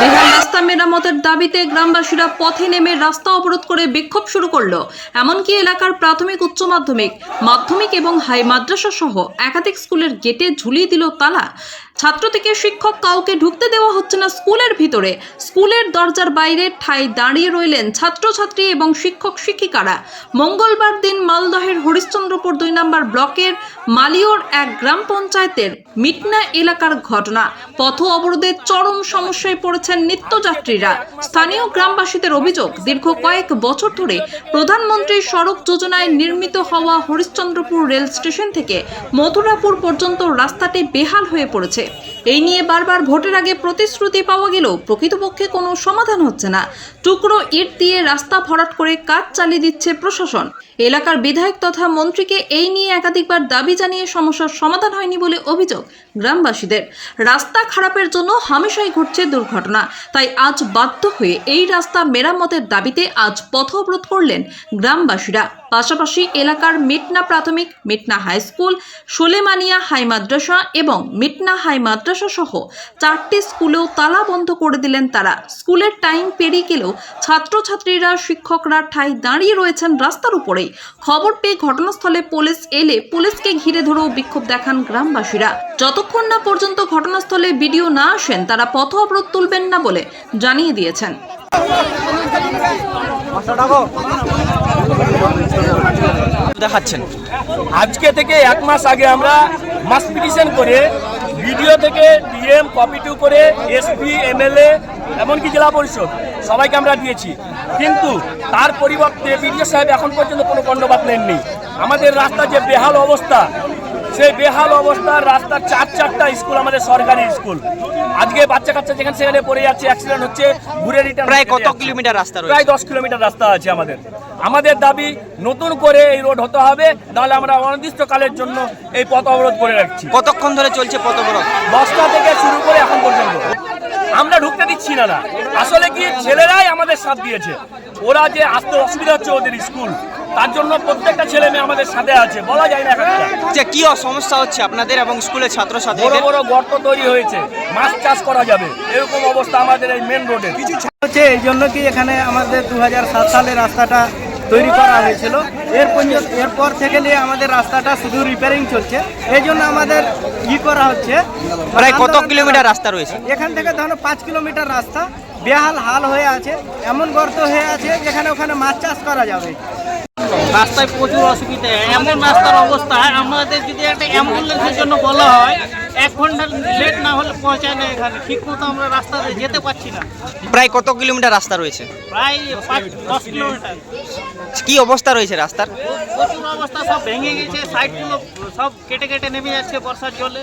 বিহার রাস্তা মেরামতের দাবিতে গ্রামবাসীরা পথে নেমে রাস্তা অবরোধ করে বিক্ষোভ শুরু করল। এমনকি এলাকার প্রাথমিক, উচ্চ মাধ্যমিক মাধ্যমিক এবং হাই মাদ্রাসা সহ একাধিক স্কুলের গেটে ঝুলিয়ে দিল তালা। ছাত্র থেকে শিক্ষক কাউকে ঢুকতে দেওয়া হচ্ছে না স্কুলের ভিতরে। স্কুলের দরজার বাইরে ঠাই দাঁড়িয়ে রইলেন ছাত্রছাত্রী এবং শিক্ষক শিক্ষিকারা। মঙ্গলবার দিন মালদহের হরিশ্চন্দ্রপুর দুই নম্বর ব্লকের মালিওর এক গ্রাম পঞ্চায়েতের মিটনা এলাকার ঘটনা। পথ অবরোধে চরম সমস্যায় পড়েছেন নিত্যযাত্রীরা। স্থানীয় গ্রামবাসীদের অভিযোগ, দীর্ঘ কয়েক বছর ধরে প্রধানমন্ত্রী সড়ক যোজনায় নির্মিত হওয়া হরিশ্চন্দ্রপুর রেল স্টেশন থেকে মথুরাপুর পর্যন্ত রাস্তাটি বেহাল হয়ে পড়েছে। এই নিয়ে বারবার ভোটের আগে প্রতিশ্রুতি পাওয়া গেলেও প্রকৃতপক্ষে কোনো সমাধান হচ্ছে না। টুকরো ইট দিয়ে রাস্তা ভরাট করে কাজ চালিয়ে দিচ্ছে প্রশাসন। এলাকার বিধায়ক তথা মন্ত্রীকে এই নিয়ে একাধিকবার দাবি জানিয়ে সমস্যার সমাধান হয়নি বলে অভিযোগ গ্রামবাসীদের। রাস্তা খারাপের জন্য হামেশাই ঘটছে দুর্ঘটনা। তাই আজ বাধ্য হয়ে এই রাস্তা মেরামতের দাবিতে আজ পথ অবরোধ করলেন গ্রামবাসীরা। পাশাপাশি এলাকার মিটনা প্রাথমিক, Mitna high school, Solemania high মাদ্রাসা এবং মিটনা হাই মাদ্রাসা সহ চারটি স্কুলেও তালা বন্ধ করে দিলেন তারা। স্কুলের টাইম পেরিয়ে গেলেও ছাত্রছাত্রীরা, শিক্ষকরা ঠাই দাঁড়িয়ে রয়েছেন রাস্তার উপরেই। খবর পেয়ে ঘটনাস্থলে পুলিশ এলে পুলিশকে ঘিরে ধরেও বিক্ষোভ দেখান গ্রামবাসীরা। যতক্ষণ না পর্যন্ত ঘটনাস্থলে ভিডিও না আসেন, তারা পথ অবরোধ তুলবেন না বলে জানিয়ে দিয়েছেন। দেখাচ্ছেন। আজকে থেকে এক মাস আগে আমরা মাস পিটিশন করে ভিডিও থেকে ডিএম কপি টু করে এসপি এমএলএ এমনকি জেলা পরিষদ সবাইকে আমরা দিয়েছি। কিন্তু তার পরিবর্তে বিডিও সাহেব এখন পর্যন্ত কোনো কর্ণপাত নেননি। আমাদের রাস্তার যে বেহাল অবস্থা সেই বেহাল অবস্থার রাস্তার চার চারটা স্কুল আমাদের সরকারি স্কুল আজকে বাচ্চা কাচ্চা যেখানে সেখানে পড়ে যাচ্ছে অ্যাক্সিডেন্ট হচ্ছে ঘুরে রিটার্ন প্রায় কত কিলোমিটার রাস্তা প্রায় দশ কিলোমিটার রাস্তা আছে আমাদের। আমাদের দাবি নতুন করে এই রোড হতে হবে নাহলে আমরা অনির্দিষ্টকালের জন্য এই পথ অবরোধ করে রাখছি। কতক্ষণ ধরে চলছে পথ অবরোধ? দশটা থেকে শুরু করে এখন পর্যন্ত। আমরা ঢুকতে দিচ্ছি না না। আসলে কি ছেলেরাই আমাদের সাথ দিয়েছে। ওরা যে আসতে অসুবিধা হচ্ছে ওদের স্কুল তার জন্য প্রত্যেকটা ছেলে মেয়ে আমাদের সাথে আছে বলা যায় না যে কি সমস্যা হচ্ছে আপনাদের এবং স্কুলের বড় ছাত্রছাত্রীদের? বড় গর্ত তৈরি হয়েছে মাছ চাষ করা যাবে এরকম অবস্থা আমাদের এই মেন রোডে কিছু হচ্ছে এই জন্য কি এখানে আমাদের দু সালে রাস্তাটা তৈরি করা হয়েছিল। এর এরপর থেকে নিয়ে আমাদের রাস্তাটা শুধু রিপেয়ারিং চলছে। এই জন্য আমাদের ই করা হচ্ছে। প্রায় কত কিলোমিটার রাস্তা রয়েছে? এখান থেকে ধরো পাঁচ কিলোমিটার রাস্তা। বেহাল হাল হয়ে আছে। এমন গর্ত হয়ে আছে যেখানে ওখানে মাছ চাষ করা যাবে। রাস্তায় প্রচুর অসুবিধা। এমন রাস্তার অবস্থা আমাদের যদি একটা অ্যাম্বুলেন্সের জন্য বলা হয় এক ঘণ্টা লেট না হলে পৌঁছায় না এখানে। ঠিক মতো আমরা রাস্তাতে যেতে পারছি না। প্রায় কত কিলোমিটার রাস্তা রয়েছে? প্রায় পাঁচ দশ কিলোমিটার। কি অবস্থা রয়েছে রাস্তার? প্রচুর অবস্থা সব ভেঙে গেছে সাইডগুলো সব কেটে কেটে নেমে যাচ্ছে বর্ষার জলে।